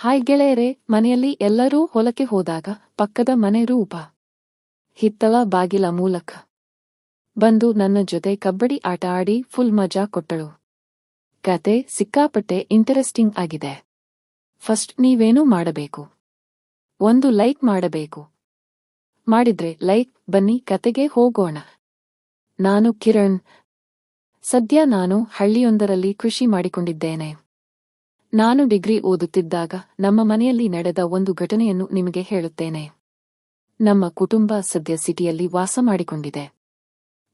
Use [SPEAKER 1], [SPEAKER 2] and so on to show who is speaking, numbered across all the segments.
[SPEAKER 1] Hi ಗೆಳೆಯರೆ, ಮನೆಯಲ್ಲಿ ಎಲ್ಲರೂ ಹೊಲಕ್ಕೆ ಹೋದಾಗ ಪಕ್ಕದ ಮನೆ ರೂಪ. ಹಿತ್ತಲ ಬಾಗಿಲ ಮೂಲಕ ಬಂದು ನನ್ನ ಜೊತೆ ಕಬ್ಬಡಿ ಆಟ ಆಡಿ ಫುಲ್ ಮಜಾ ಕೊಟ್ಟಳು. ಕತೆ ಸಿಕ್ಕಾಪಟ್ಟೆ ಇಂಟರೆಸ್ಟಿಂಗ್ ಆಗಿದೆ. ಫಸ್ಟ್ ನೀವೇನೂ ಮಾಡಬೇಕು. ಒಂದು ಲೈಕ್ ಮಾಡಬೇಕು. ಮಾಡಿದ್ರೆ ಲೈಕ್ ಬನ್ನಿ, ಕತೆಗೆ ಹೋಗೋಣ. ನಾನು ಕಿರಣ್. ಸದ್ಯ ನಾನು ಹಳ್ಳಿಯೊಂದರಲ್ಲಿ ಕೃಷಿ ಮಾಡಿಕೊಂಡಿದ್ದೇನೆ. ನಾನು ಡಿಗ್ರಿ ಓದುತ್ತಿದ್ದಾಗ ನಮ್ಮ ಮನೆಯಲ್ಲಿ ನಡೆದ ಒಂದು ಘಟನೆಯನ್ನು ನಿಮಗೆ ಹೇಳುತ್ತೇನೆ. ನಮ್ಮ ಕುಟುಂಬ ಸದ್ಯ ಸಿಟಿಯಲ್ಲಿ ವಾಸ ಮಾಡಿಕೊಂಡಿದೆ.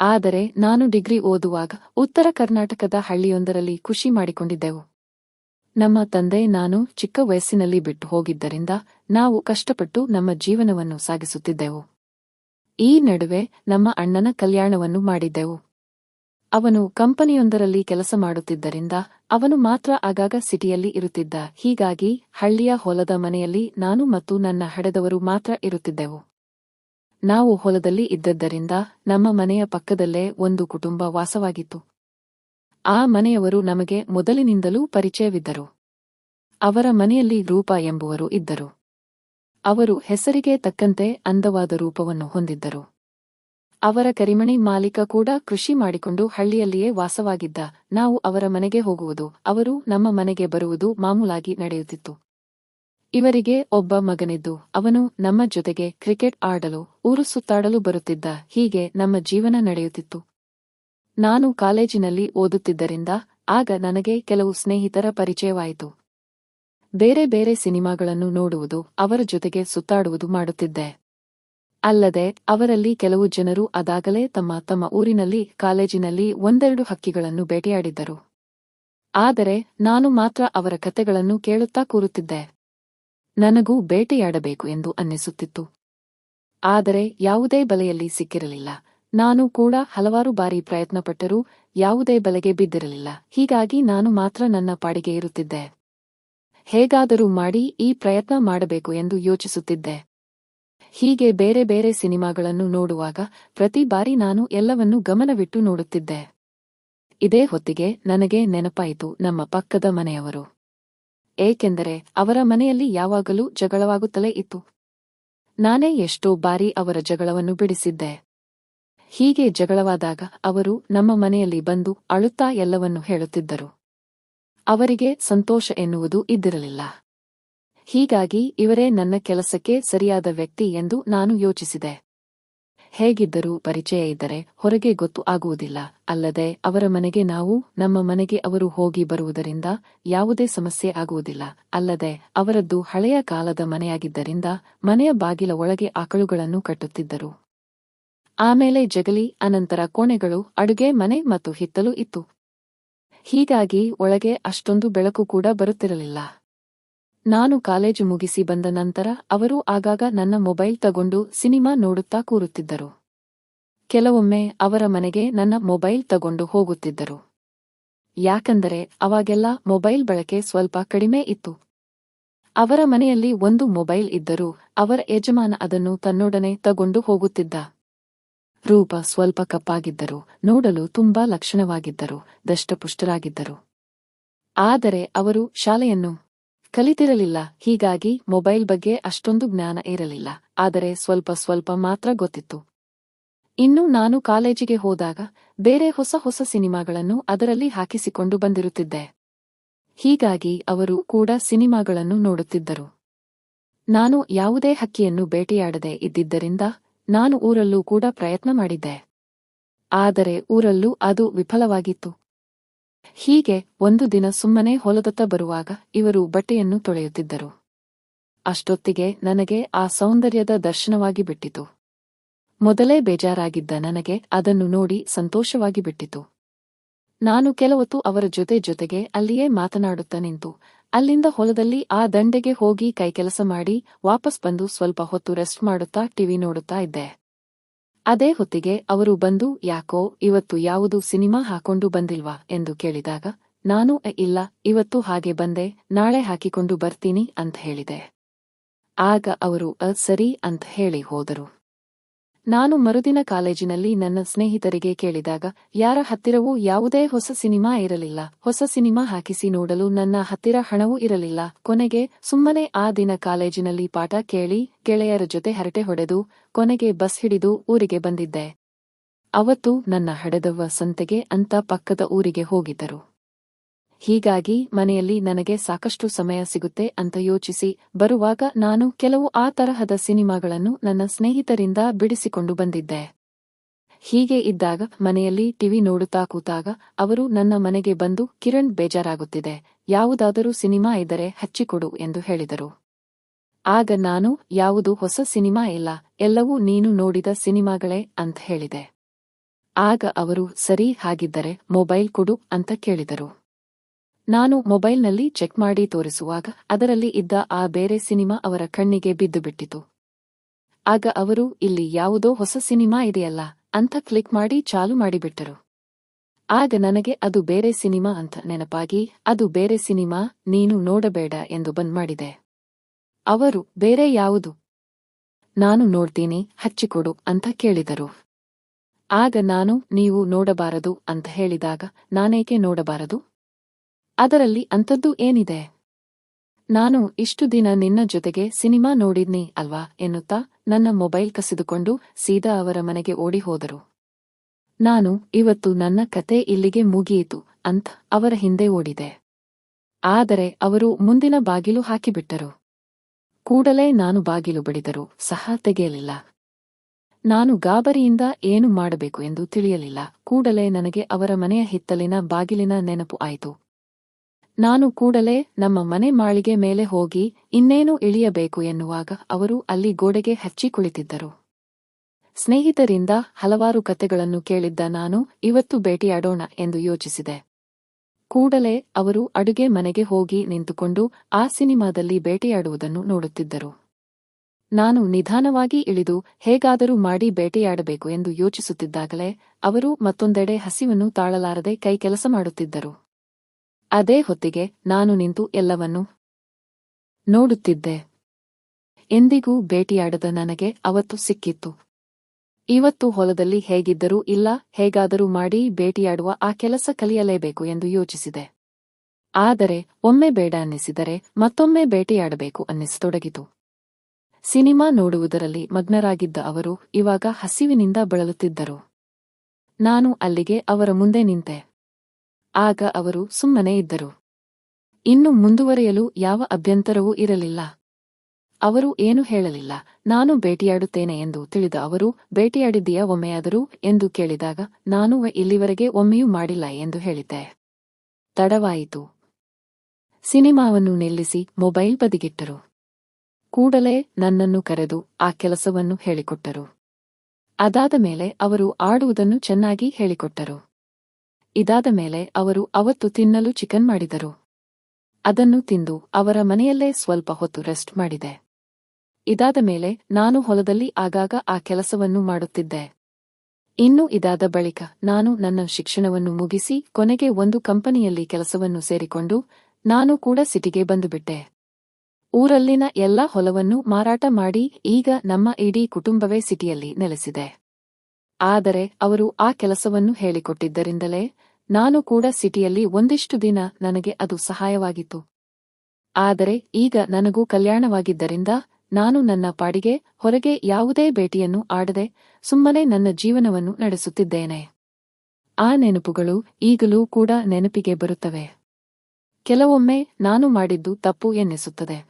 [SPEAKER 1] ಆದರೆ ನಾನು ಡಿಗ್ರಿ ಓದುವಾಗ ಉತ್ತರ ಕರ್ನಾಟಕದ ಹಳ್ಳಿಯೊಂದರಲ್ಲಿ ಖುಷಿ ಮಾಡಿಕೊಂಡಿದ್ದೆವು. ನಮ್ಮ ತಂದೆ ನಾನು ಚಿಕ್ಕ ವಯಸ್ಸಿನಲ್ಲಿ ಬಿಟ್ಟು ಹೋಗಿದ್ದರಿಂದ ನಾವು ಕಷ್ಟಪಟ್ಟು ನಮ್ಮ ಜೀವನವನ್ನು ಸಾಗಿಸುತ್ತಿದ್ದೆವು. ಈ ನಡುವೆ ನಮ್ಮ ಅಣ್ಣನ ಕಲ್ಯಾಣವನ್ನು ಮಾಡಿದ್ದೆವು. ಅವನು ಕಂಪನಿಯೊಂದರಲ್ಲಿ ಕೆಲಸ ಮಾಡುತ್ತಿದ್ದರಿಂದ ಅವನು ಮಾತ್ರ ಆಗಾಗ ಸಿಟಿಯಲ್ಲಿ ಇರುತ್ತಿದ್ದ. ಹೀಗಾಗಿ ಹಳ್ಳಿಯ ಹೊಲದ ಮನೆಯಲ್ಲಿ ನಾನು ಮತ್ತು ನನ್ನ ಹಡೆದವರು ಮಾತ್ರ ಇರುತ್ತಿದ್ದೆವು. ನಾವು ಹೊಲದಲ್ಲಿ ಇದ್ದದ್ದರಿಂದ ನಮ್ಮ ಮನೆಯ ಪಕ್ಕದಲ್ಲೇ ಒಂದು ಕುಟುಂಬ ವಾಸವಾಗಿತ್ತು. ಆ ಮನೆಯವರು ನಮಗೆ ಮೊದಲಿನಿಂದಲೂ ಪರಿಚಯವಿದ್ದರು. ಅವರ ಮನೆಯಲ್ಲಿ ರೂಪ ಎಂಬುವರು ಇದ್ದರು. ಅವರು ಹೆಸರಿಗೆ ತಕ್ಕಂತೆ ಅಂದವಾದ ರೂಪವನ್ನು ಹೊಂದಿದ್ದರು. ಅವರ ಕರಿಮಣಿ ಮಾಲೀಕ ಕೂಡ ಕೃಷಿ ಮಾಡಿಕೊಂಡು ಹಳ್ಳಿಯಲ್ಲಿಯೇ ವಾಸವಾಗಿದ್ದ. ನಾವು ಅವರ ಮನೆಗೆ ಹೋಗುವುದು, ಅವರು ನಮ್ಮ ಮನೆಗೆ ಬರುವುದು ಮಾಮೂಲಾಗಿ ನಡೆಯುತ್ತಿತ್ತು. ಇವರಿಗೆ ಒಬ್ಬ ಮಗನಿದ್ದು, ಅವನು ನಮ್ಮ ಜೊತೆಗೆ ಕ್ರಿಕೆಟ್ ಆಡಲು, ಊರು ಸುತ್ತಾಡಲು ಬರುತ್ತಿದ್ದ, ಹೀಗೆ ನಮ್ಮ ಜೀವನ ನಡೆಯುತ್ತಿತ್ತು. ನಾನು ಕಾಲೇಜಿನಲ್ಲಿ ಓದುತ್ತಿದ್ದರಿಂದ, ಆಗ ನನಗೆ ಕೆಲವು ಸ್ನೇಹಿತರ ಪರಿಚಯವಾಯಿತು. ಬೇರೆ ಬೇರೆ ಸಿನಿಮಾಗಳನ್ನು ನೋಡುವುದು, ಅವರ ಜೊತೆಗೆ ಸುತ್ತಾಡುವುದು ಮಾಡುತ್ತಿದ್ದೆ. ಅಲ್ಲದೆ, ಅವರಲ್ಲಿ ಕೆಲವು ಜನರು ಅದಾಗಲೇ ತಮ್ಮ ತಮ್ಮ ಊರಿನಲ್ಲಿ, ಕಾಲೇಜಿನಲ್ಲಿ ಒಂದೆರಡು ಹಕ್ಕಿಗಳನ್ನು ಬೇಟೆಯಾಡಿದ್ದರು. ಆದರೆ, ನಾನು ಮಾತ್ರ ಅವರ ಕತೆಗಳನ್ನು ಕೇಳುತ್ತಾ ಕೂರುತ್ತಿದ್ದೆ. ನನಗೂ ಬೇಟೆಯಾಡಬೇಕು ಎಂದು ಅನ್ನಿಸುತ್ತಿತ್ತು. ಆದರೆ, ಯಾವುದೇ ಬಲೆಯಲ್ಲಿ ಸಿಕ್ಕಿರಲಿಲ್ಲ. ನಾನು ಕೂಡ ಹಲವಾರು ಬಾರಿ ಪ್ರಯತ್ನಪಟ್ಟರೂ ಯಾವುದೇ ಬಲೆಗೆ ಬಿದ್ದಿರಲಿಲ್ಲ. ಹೀಗಾಗಿ ನಾನು ಮಾತ್ರ ನನ್ನ ಪಾಡಿಗೆ ಇರುತ್ತಿದ್ದೆ. ಹೇಗಾದರೂ ಮಾಡಿ ಈ ಪ್ರಯತ್ನ ಮಾಡಬೇಕು ಎಂದು ಯೋಚಿಸುತ್ತಿದ್ದೆ. ಹೀಗೆ ಬೇರೆ ಬೇರೆ ಸಿನಿಮಾಗಳನ್ನು ನೋಡುವಾಗ ಪ್ರತಿ ಬಾರಿ ನಾನು ಎಲ್ಲವನ್ನೂ ಗಮನವಿಟ್ಟು ನೋಡುತ್ತಿದ್ದೆ. ಇದೇ ಹೊತ್ತಿಗೆ ನನಗೆ ನೆನಪಾಯಿತು ನಮ್ಮ ಪಕ್ಕದ ಮನೆಯವರು. ಏಕೆಂದರೆ ಅವರ ಮನೆಯಲ್ಲಿ ಯಾವಾಗಲೂ ಜಗಳವಾಗುತ್ತಲೇ ಇತ್ತು. ನಾನೇ ಎಷ್ಟೋ ಬಾರಿ ಅವರ ಜಗಳವನ್ನು ಬಿಡಿಸಿದ್ದೆ. ಹೀಗೆ ಜಗಳವಾದಾಗ ಅವರು ನಮ್ಮ ಮನೆಯಲ್ಲಿ ಬಂದು ಅಳುತ್ತಾ ಎಲ್ಲವನ್ನು ಹೇಳುತ್ತಿದ್ದರು. ಅವರಿಗೆ ಸಂತೋಷ ಎನ್ನುವುದು ಇದ್ದಿರಲಿಲ್ಲ. ಹೀಗಾಗಿ ಇವರೇ ನನ್ನ ಕೆಲಸಕ್ಕೆ ಸರಿಯಾದ ವ್ಯಕ್ತಿ ಎಂದು ನಾನು ಯೋಚಿಸಿದೆ. ಹೇಗಿದ್ದರೂ ಪರಿಚಯ ಇದ್ದರೆ ಹೊರಗೆ ಗೊತ್ತು ಆಗುವುದಿಲ್ಲ, ಅಲ್ಲದೆ ಅವರ ಮನೆಗೆ ನಾವು, ನಮ್ಮ ಮನೆಗೆ ಅವರು ಹೋಗಿ ಬರುವುದರಿಂದ ಯಾವುದೇ ಸಮಸ್ಯೆ ಆಗುವುದಿಲ್ಲ, ಅಲ್ಲದೆ ಅವರದ್ದು ಹಳೆಯ ಕಾಲದ ಮನೆಯಾಗಿದ್ದರಿಂದ ಮನೆಯ ಬಾಗಿಲ ಒಳಗೆ ಆಕಳುಗಳನ್ನು ಕಟ್ಟುತ್ತಿದ್ದರು. ಆಮೇಲೆ ಜಗಲಿ, ಅನಂತರ ಕೋಣೆಗಳು, ಅಡುಗೆ ಮನೆ ಮತ್ತು ಹಿತ್ತಲು ಇತ್ತು. ಹೀಗಾಗಿ ಒಳಗೆ ಅಷ್ಟೊಂದು ಬೆಳಕು ಕೂಡ ಬರುತ್ತಿರಲಿಲ್ಲ. ನಾನು ಕಾಲೇಜು ಮುಗಿಸಿ ಬಂದ ನಂತರ ಅವರು ಆಗಾಗ ನನ್ನ ಮೊಬೈಲ್ ತಗೊಂಡು ಸಿನಿಮಾ ನೋಡುತ್ತಾ ಕೂರುತ್ತಿದ್ದರು. ಕೆಲವೊಮ್ಮೆ ಅವರ ಮನೆಗೆ ನನ್ನ ಮೊಬೈಲ್ ತಗೊಂಡು ಹೋಗುತ್ತಿದ್ದರು. ಯಾಕಂದರೆ ಅವಾಗೆಲ್ಲ ಮೊಬೈಲ್ ಬಳಕೆ ಸ್ವಲ್ಪ ಕಡಿಮೆ ಇತ್ತು. ಅವರ ಮನೆಯಲ್ಲಿ ಒಂದು ಮೊಬೈಲ್ ಇದ್ದರೂ ಅವರ ಯಜಮಾನ ಅದನ್ನು ತನ್ನೊಡನೆ ತಗೊಂಡು ಹೋಗುತ್ತಿದ್ದ. ರೂಪ ಸ್ವಲ್ಪ ಕಪ್ಪಾಗಿದ್ದರು, ನೋಡಲು ತುಂಬಾ ಲಕ್ಷಣವಾಗಿದ್ದರು, ದಷ್ಟಪುಷ್ಟರಾಗಿದ್ದರು. ಆದರೆ ಅವರು ಶಾಲೆಯನ್ನು ಕಲಿತಿರಲಿಲ್ಲ. ಹೀಗಾಗಿ ಮೊಬೈಲ್ ಬಗ್ಗೆ ಅಷ್ಟೊಂದು ಜ್ಞಾನ ಇರಲಿಲ್ಲ. ಆದರೆ ಸ್ವಲ್ಪ ಸ್ವಲ್ಪ ಮಾತ್ರ ಗೊತ್ತಿತ್ತು. ಇನ್ನು ನಾನು ಕಾಲೇಜಿಗೆ ಹೋದಾಗ ಬೇರೆ ಹೊಸ ಹೊಸ ಸಿನಿಮಾಗಳನ್ನು ಅದರಲ್ಲಿ ಹಾಕಿಸಿಕೊಂಡು ಬಂದಿರುತ್ತಿದ್ದೆ. ಹೀಗಾಗಿ ಅವರು ಕೂಡ ಸಿನಿಮಾಗಳನ್ನು ನೋಡುತ್ತಿದ್ದರು. ನಾನು ಯಾವುದೇ ಹಕ್ಕಿಯನ್ನು ಬೇಟೆಯಾಡದೆ ಇದ್ದಿದ್ದರಿಂದ ನಾನು ಊರಲ್ಲೂ ಕೂಡ ಪ್ರಯತ್ನ ಮಾಡಿದ್ದೆ. ಆದರೆ ಊರಲ್ಲೂ ಅದು ವಿಫಲವಾಗಿತ್ತು. ಹೀಗೆ ಒಂದು ದಿನ ಸುಮ್ಮನೆ ಹೊಲದತ್ತ ಬರುವಾಗ ಇವರು ಬಟ್ಟೆಯನ್ನು ತೊಳೆಯುತ್ತಿದ್ದರು. ಅಷ್ಟೊತ್ತಿಗೆ ನನಗೆ ಆ ಸೌಂದರ್ಯದ ದರ್ಶನವಾಗಿ ಬಿಟ್ಟಿತು. ಮೊದಲೇ ಬೇಜಾರಾಗಿದ್ದ ನನಗೆ ಅದನ್ನು ನೋಡಿ ಸಂತೋಷವಾಗಿ ಬಿಟ್ಟಿತು. ನಾನು ಕೆಲವೊತ್ತು ಅವರ ಜೊತೆ ಜೊತೆಗೆ ಅಲ್ಲಿಯೇ ಮಾತನಾಡುತ್ತಾ ನಿಂತು, ಅಲ್ಲಿಂದ ಹೊಲದಲ್ಲಿ ಆ ದಂಡೆಗೆ ಹೋಗಿ ಕೈಕೆಲಸ ಮಾಡಿ ವಾಪಸ್ ಬಂದು ಸ್ವಲ್ಪ ಹೊತ್ತು ರೆಸ್ಟ್ ಮಾಡುತ್ತಾ ಟಿವಿ ನೋಡುತ್ತಾ ಇದ್ದೆ. ಅದೇ ಹೊತ್ತಿಗೆ ಅವರು ಬಂದು ಯಾಕೋ ಇವತ್ತು ಯಾವುದು ಸಿನಿಮಾ ಹಾಕೊಂಡು ಬಂದಿಲ್ವಾ? ಎಂದು ಕೇಳಿದಾಗ ನಾನು "ಎ, ಇಲ್ಲ ಇವತ್ತು ಹಾಗೆ ಬಂದೆ ನಾಳೆ ಹಾಕಿಕೊಂಡು ಬರ್ತೀನಿ ಅಂತ ಹೇಳಿದೆ. ಆಗ ಅವರು ಅ ಸರಿ ಅಂತ ಹೇಳಿ ಹೋದರು. ನಾನು ಮರುದಿನ ಕಾಲೇಜಿನಲ್ಲಿ ನನ್ನ ಸ್ನೇಹಿತರಿಗೆ ಕೇಳಿದಾಗ, ಯಾರ ಹತ್ತಿರವೂ ಯಾವುದೇ ಹೊಸ ಸಿನಿಮಾ ಇರಲಿಲ್ಲ. ಹೊಸ ಸಿನಿಮಾ ಹಾಕಿಸಿ ನೋಡಲು ನನ್ನ ಹತ್ತಿರ ಹಣವೂ ಇರಲಿಲ್ಲ. ಕೊನೆಗೆ ಸುಮ್ಮನೆ ಆ ದಿನ ಕಾಲೇಜಿನಲ್ಲಿ ಪಾಠ ಕೇಳಿ ಗೆಳೆಯರ ಜೊತೆ ಹರಟೆ ಹೊಡೆದು, ಕೊನೆಗೆ ಬಸ್ ಹಿಡಿದು ಊರಿಗೆ ಬಂದಿದ್ದೆ. ಅವತ್ತು ನನ್ನ ಹಡೆದವ್ವ ಸಂತೆಗೆ ಅಂತ ಪಕ್ಕದ ಊರಿಗೆ ಹೋಗಿದ್ದರು. ಹೀಗಾಗಿ ಮನೆಯಲ್ಲಿ ನನಗೆ ಸಾಕಷ್ಟು ಸಮಯ ಸಿಗುತ್ತೆ ಅಂತ ಯೋಚಿಸಿ, ಬರುವಾಗ ನಾನು ಕೆಲವು ಆ ತರಹದ ಸಿನಿಮಾಗಳನ್ನು ನನ್ನ ಸ್ನೇಹಿತರಿಂದ ಬಿಡಿಸಿಕೊಂಡು ಬಂದಿದ್ದೆ. ಹೀಗೆ ಇದ್ದಾಗ ಮನೆಯಲ್ಲಿ ಟಿವಿ ನೋಡುತ್ತಾ ಕೂತಾಗ ಅವರು ನನ್ನ ಮನೆಗೆ ಬಂದು, ಕಿರಣ್ ಬೇಜಾರಾಗುತ್ತಿದೆ, ಯಾವುದಾದರೂ ಸಿನಿಮಾ ಇದ್ದರೆ ಹಚ್ಚಿಕೊಡು ಎಂದು ಹೇಳಿದರು. ಆಗ ನಾನು, ಯಾವುದು ಹೊಸ ಸಿನಿಮಾ ಇಲ್ಲ, ಎಲ್ಲವೂ ನೀನು ನೋಡಿದ ಸಿನಿಮಾಗಳೇ ಅಂತ ಹೇಳಿದೆ. ಆಗ ಅವರು, ಸರಿ, ಹಾಗಿದ್ದರೆ ಮೊಬೈಲ್ ಕೊಡು ಅಂತ ಕೇಳಿದರು. ನಾನು ಮೊಬೈಲ್ನಲ್ಲಿ ಚೆಕ್ ಮಾಡಿ ತೋರಿಸುವಾಗ ಅದರಲ್ಲಿ ಇದ್ದ ಆ ಬೇರೆ ಸಿನಿಮಾ ಅವರ ಕಣ್ಣಿಗೆ ಬಿದ್ದು ಬಿಟ್ಟಿತು ಆಗ ಅವರು, ಇಲ್ಲಿ ಯಾವುದೋ ಹೊಸ ಸಿನಿಮಾ ಇದೆಯಲ್ಲ, ಅಂತ ಕ್ಲಿಕ್ ಮಾಡಿ ಚಾಲು ಮಾಡಿಬಿಟ್ಟರು. ಆಗ ನನಗೆ ಅದು ಬೇರೆ ಸಿನಿಮಾ ಅಂತ ನೆನಪಾಗಿ, ಅದು ಬೇರೆ ಸಿನಿಮಾ, ನೀನು ನೋಡಬೇಡ ಎಂದು ಬಂದ್ ಮಾಡಿದೆ. ಅವರು, ಬೇರೆ ಯಾವುದು? ನಾನು ನೋಡ್ತೀನಿ, ಹಚ್ಚಿಕೊಡು ಅಂತ ಕೇಳಿದರು. ಆಗ ನಾನು, ನೀವು ನೋಡಬಾರದು ಅಂತ ಹೇಳಿದಾಗ, ನಾನೇಕೆ ನೋಡಬಾರದು? ಅದರಲ್ಲಿ ಅಂಥದ್ದು ಏನಿದೆ? ನಾನು ಇಷ್ಟು ದಿನ ನಿನ್ನ ಜೊತೆಗೆ ಸಿನಿಮಾ ನೋಡಿದ್ನಿ ಅಲ್ವಾ ಎನ್ನುತ್ತಾ ನನ್ನ ಮೊಬೈಲ್ ಕಸಿದುಕೊಂಡು ಸೀದಾ ಅವರ ಮನೆಗೆ ಓಡಿ ಹೋದರು. ನಾನು, ಇವತ್ತು ನನ್ನ ಕತೆ ಇಲ್ಲಿಗೆ ಮುಗಿಯಿತು ಅಂತ ಅವರ ಹಿಂದೆ ಓಡಿದೆ. ಆದರೆ ಅವರು ಮುಂದಿನ ಬಾಗಿಲು ಹಾಕಿಬಿಟ್ಟರು. ಕೂಡಲೇ ನಾನು ಬಾಗಿಲು ಬಿಡಿದರು ಸಹ ತೆಗೆಯಲಿಲ್ಲ. ನಾನು ಗಾಬರಿಯಿಂದ ಏನು ಮಾಡಬೇಕು ಎಂದು ತಿಳಿಯಲಿಲ್ಲ. ಕೂಡಲೇ ನನಗೆ ಅವರ ಮನೆಯ ಹಿತ್ತಲಿನ ಬಾಗಿಲಿನ ನೆನಪು ಆಯಿತು. ನಾನು ಕೂಡಲೇ ನಮ್ಮ ಮನೆ ಮಾಳಿಗೆ ಮೇಲೆ ಹೋಗಿ ಇನ್ನೇನು ಇಳಿಯಬೇಕು ಎನ್ನುವಾಗ ಅವರು ಅಲ್ಲಿ ಗೋಡೆಗೆ ಹಚ್ಚಿ ಕುಳಿತಿದ್ದರು. ಸ್ನೇಹಿತರಿಂದ ಹಲವಾರು ಕತೆಗಳನ್ನು ಕೇಳಿದ್ದ ನಾನು, ಇವತ್ತು ಭೇಟಿಯಾಡೋಣ ಎಂದು ಯೋಚಿಸಿದೆ. ಕೂಡಲೇ ಅವರು ಅಡುಗೆ ಮನೆಗೆ ಹೋಗಿ ನಿಂತುಕೊಂಡು ಆ ಸಿನಿಮಾದಲ್ಲಿ ಬೇಟೆಯಾಡುವುದನ್ನು ನೋಡುತ್ತಿದ್ದರು. ನಾನು ನಿಧಾನವಾಗಿ ಇಳಿದು, ಹೇಗಾದರೂ ಮಾಡಿ ಬೇಟೆಯಾಡಬೇಕು ಎಂದು ಯೋಚಿಸುತ್ತಿದ್ದಾಗಲೇ ಅವರು ಮತ್ತೊಂದೆಡೆ ಹಸಿವನ್ನು ತಾಳಲಾರದೆ ಕೈ ಕೆಲಸ ಮಾಡುತ್ತಿದ್ದರು. ಅದೇ ಹೊತ್ತಿಗೆ ನಾನು ನಿಂತು ಎಲ್ಲವನ್ನೂ ನೋಡುತ್ತಿದ್ದೆ. ಎಂದಿಗೂ ಭೇಟಿಯಾಡದ ನನಗೆ ಅವತ್ತು ಸಿಕ್ಕಿತ್ತು. ಇವತ್ತು ಹೊಲದಲ್ಲಿ ಹೇಗಿದ್ದರೂ ಇಲ್ಲ, ಹೇಗಾದರೂ ಮಾಡಿ ಭೇಟಿಯಾಡುವ ಆ ಕೆಲಸ ಕಲಿಯಲೇಬೇಕು ಎಂದು ಯೋಚಿಸಿದೆ. ಆದರೆ ಒಮ್ಮೆ ಬೇಡ ಅನ್ನಿಸಿದರೆ ಮತ್ತೊಮ್ಮೆ ಭೇಟಿಯಾಡಬೇಕು ಅನ್ನಿಸತೊಡಗಿತು. ಸಿನಿಮಾ ನೋಡುವುದರಲ್ಲಿ ಮಗ್ನರಾಗಿದ್ದ ಅವರು ಇವಾಗ ಹಸಿವಿನಿಂದ ಬಳಲುತ್ತಿದ್ದರು. ನಾನು ಅಲ್ಲಿಗೆ ಅವರ ಮುಂದೆ ನಿಂತೆ. ಆಗ ಅವರು ಸುಮ್ಮನೆ ಇದ್ದರು. ಇನ್ನು ಮುಂದುವರೆಯಲು ಯಾವ ಅಭ್ಯಂತರವೂ ಇರಲಿಲ್ಲ. ಅವರು ಏನು ಹೇಳಲಿಲ್ಲ. ನಾನು ಭೇಟಿಯಾಡುತ್ತೇನೆ ಎಂದು ತಿಳಿದ ಅವರು ಭೇಟಿಯಾಡಿದ್ದೀಯಾ ಒಮ್ಮೆಯಾದರೂ? ಎಂದು ಕೇಳಿದಾಗ, ನಾನು ಇಲ್ಲಿವರೆಗೆ ಒಮ್ಮೆಯೂ ಮಾಡಿಲ್ಲ ಎಂದು ಹೇಳಿದ್ದೆ. ತಡವಾಯಿತು. ಸಿನಿಮಾವನ್ನು ನಿಲ್ಲಿಸಿ ಮೊಬೈಲ್ ಬದಿಗಿಟ್ಟರು. ಕೂಡಲೇ ನನ್ನನ್ನು ಕರೆದು ಆ ಕೆಲಸವನ್ನು ಹೇಳಿಕೊಟ್ಟರು. ಅದಾದ ಮೇಲೆ ಅವರು ಆಡುವುದನ್ನು ಚೆನ್ನಾಗಿ ಹೇಳಿಕೊಟ್ಟರು. ಇದಾದ ಮೇಲೆ ಅವರು ಅವತ್ತು ತಿನ್ನಲು ಚಿಕನ್ ಮಾಡಿದರು. ಅದನ್ನು ತಿಂದು ಅವರ ಮನೆಯಲ್ಲೇ ಸ್ವಲ್ಪ ಹೊತ್ತು ರೆಸ್ಟ್ ಮಾಡಿದೆ. ಇದಾದ ಮೇಲೆ ನಾನು ಹೊಲದಲ್ಲಿ ಆಗಾಗ ಆ ಕೆಲಸವನ್ನು ಮಾಡುತ್ತಿದ್ದೆ. ಇನ್ನು ಇದಾದ ಬಳಿಕ ನಾನು ನನ್ನ ಶಿಕ್ಷಣವನ್ನು ಮುಗಿಸಿ ಕೊನೆಗೆ ಒಂದು ಕಂಪನಿಯಲ್ಲಿ ಕೆಲಸವನ್ನು ಸೇರಿಕೊಂಡು ನಾನು ಕೂಡ ಸಿಟಿಗೆ ಬಂದುಬಿಟ್ಟೆ. ಊರಲ್ಲಿನ ಎಲ್ಲ ಹೊಲವನ್ನು ಮಾರಾಟ ಮಾಡಿ ಈಗ ನಮ್ಮ ಇಡೀ ಕುಟುಂಬವೇ ಸಿಟಿಯಲ್ಲಿ ನೆಲೆಸಿದೆ. ಆದರೆ ಅವರು ಆ ಕೆಲಸವನ್ನು ಹೇಳಿಕೊಟ್ಟಿದ್ದರಿಂದಲೇ ನಾನು ಕೂಡ ಸಿಟಿಯಲ್ಲಿ ಒಂದಿಷ್ಟು ದಿನ ನನಗೆ ಅದು ಸಹಾಯವಾಗಿತ್ತು. ಆದರೆ ಈಗ ನನಗೂ ಕಲ್ಯಾಣವಾಗಿದ್ದರಿಂದ ನಾನು ನನ್ನ ಪಾಡಿಗೆ ಹೊರಗೆ ಯಾವುದೇ ಭೇಟಿಯನ್ನು ಆಡದೆ ಸುಮ್ಮನೆ ನನ್ನ ಜೀವನವನ್ನು ನಡೆಸುತ್ತಿದ್ದೇನೆ. ಆ ನೆನಪುಗಳು ಈಗಲೂ ಕೂಡ ನೆನಪಿಗೆ ಬರುತ್ತವೆ. ಕೆಲವೊಮ್ಮೆ ನಾನು ಮಾಡಿದ್ದು ತಪ್ಪು ಎನ್ನಿಸುತ್ತದೆ.